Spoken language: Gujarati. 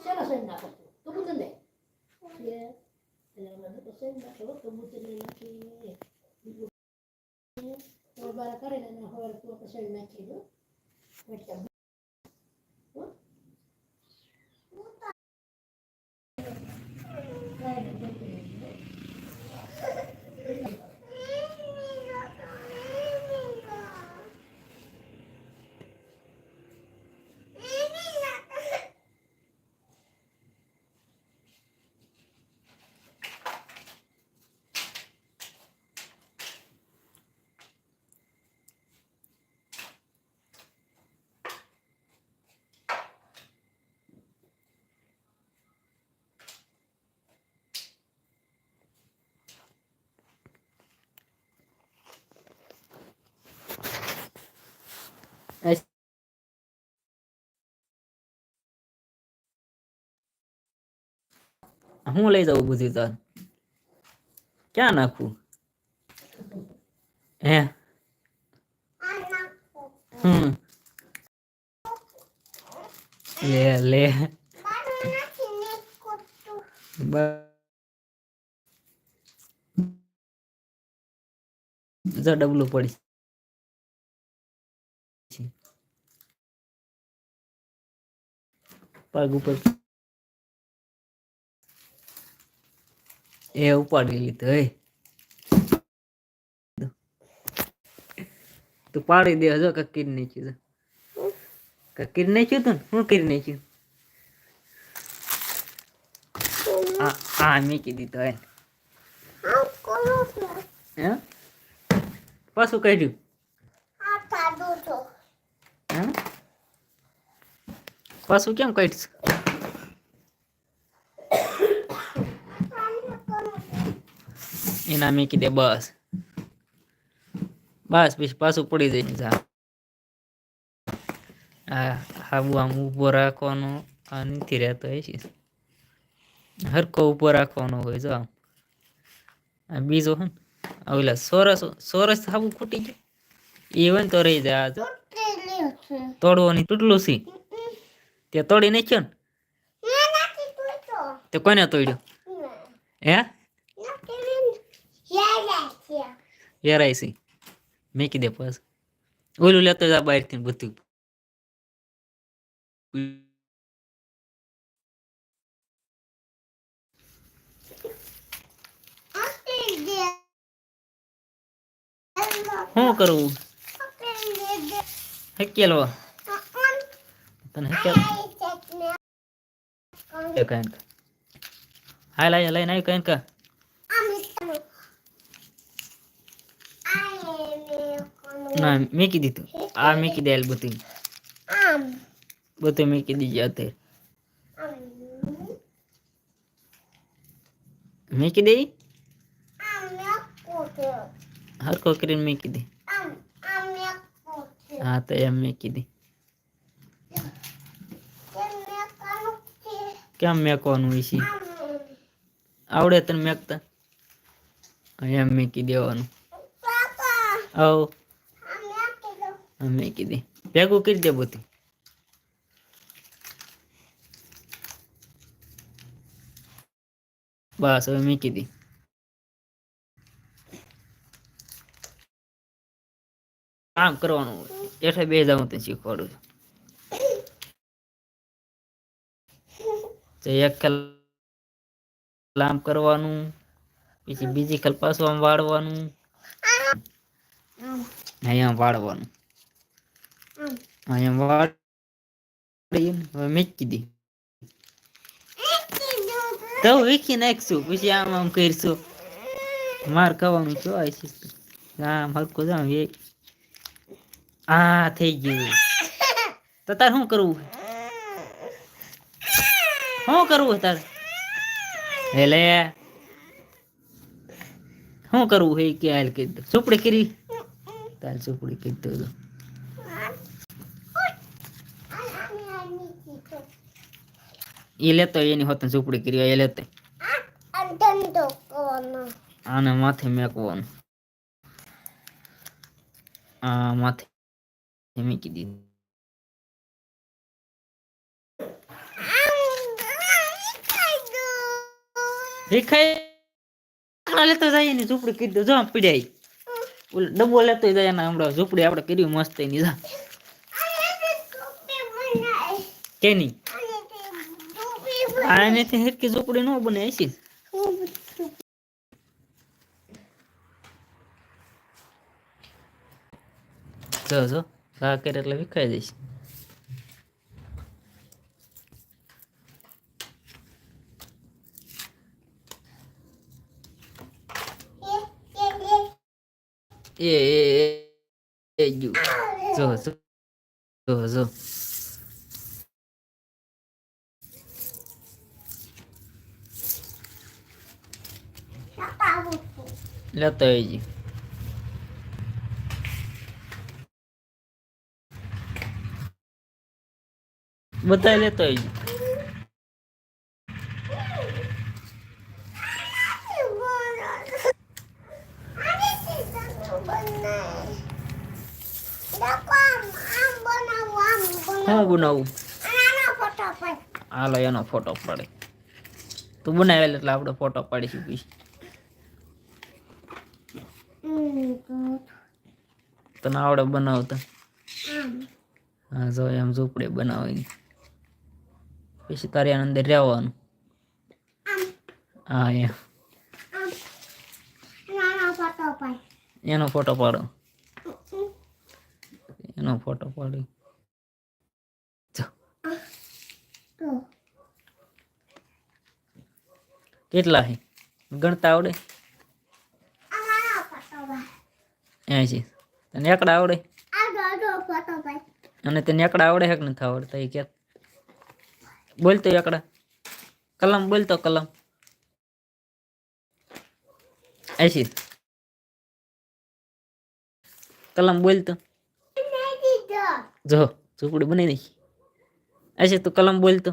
શેના શેન નાખો કબૂતર ને એ એના મને તો શેન નાખો કબૂતર ને નાખી બીજું તો બાર કરીને એને હવે તો તો શેન નાખી દો એટલે હો? હું લઈ જાઉં બધું તાર ક્યાં નાખું હે હમ લે લે જો ડબલું પડી છે. પગ ઉપર. એ ઉપાડી લીધો એ તું પાડી દે હજો કકીર નાખ્યું છે. કકીર નાખ્યું તું શું કરી નાખ્યું? આ મૂકી દીધો હે હે? પાછું કાઢ્યું હે પાછું કેમ કાઢીશ? એના મેં કીધે બસ. બસ પછી પાછું પડી જાય જા. આ હાબુ આમ ઊભો રાખવાનો આ નથી રહેતો હોય છે હરકો ઊભો રાખવાનો હોય જો આ બીજો હે ઓલા સોરસ સોરસ હાબુ ખૂટી જાય એ હોય તો રહી જાય તોડવાની તૂટલું છે તે તોડી નાખ્યો ને? તે કોને તોડ્યો? હે? વેરાય છે. મેકી દે પાસ ઓલું લેતો જા બહારથી બધું. શું કરવું? હકેલો તને એ કઈન હાલ આય લઈને આવી કઈન કા ના મેકી દીધું આ મેકી દે હાલ બધું બધું મેકી દીજે અત્યારે મેકી દે હરકો કરીને મેકી દે હા તો એમ મેકી દે કેમ મેકવાનું છે? આવડે તને મેકતા? એમ મેકી દેવાનું. આવ. મેકી દે. ભેગું કરી દે બધું. બસ, હવે મેકી દે. કામ કરવાનું હોય. બે જાઉં તે શીખવાડું છું. તો એક કરવાનું, પછી બીજી કલ પાછું આમ વાળવાનું. અહીંયા વાળવાનું. અહીંયા વાળી, હવે મૂકી દી. તો વીખી નાખશું, પછી આમ આમ કરીશું. માર ખાવાનું શું આવીશ આમ હલકો જાઉં એ આ થઈ ગયું. તો તાર શું કરવું? શું કરવું તારે? એટલે શું કરવું હે કે હાલ દો સુપડી કરી. તાલ સુપડી તો. એ લેતો એની હોત સુપડી કરી એ લેતો આને માથે મેકવાનું. આ માથે મેકી દીધું. ઝૂંપડી કરી દો ડબ્બો લેતો જાય હમણાં ઝૂંપડી આપણે કર્યું મસ્ત એની, જા. કે નહીં? આને તે ઝૂંપડી ન બને ઘા કરે એટલે વિખાઈ જઈશ. એ એ એ એ જો જો જો જો જો લેતો આવજી બધા લેતો આવજી હું બનાવું? હાલો, એનો ફોટો પડે. તું બનાવેલ એટલે આપણે ફોટો પાડીશું પછી તને આવડે બનાવતા? હા, જો, એમ ઝૂંપડી બનાવી પછી તારે આનંદ રહેવાનું. હા, એમ. એનો ફોટો પાડો. એનો ફોટો પાડી જો કેટલા હે? ગણતા આવડે? એસી તને એકડા આવડે? અને તને એકડા આવડે હે નથી આવડતા એ કે બોલતો એકડા. કલમ બોલતો કલમ. એસી કલમ બોલતો જો ઝૂંપડી બનાવી દઈ એસી તું કલમ બોલતો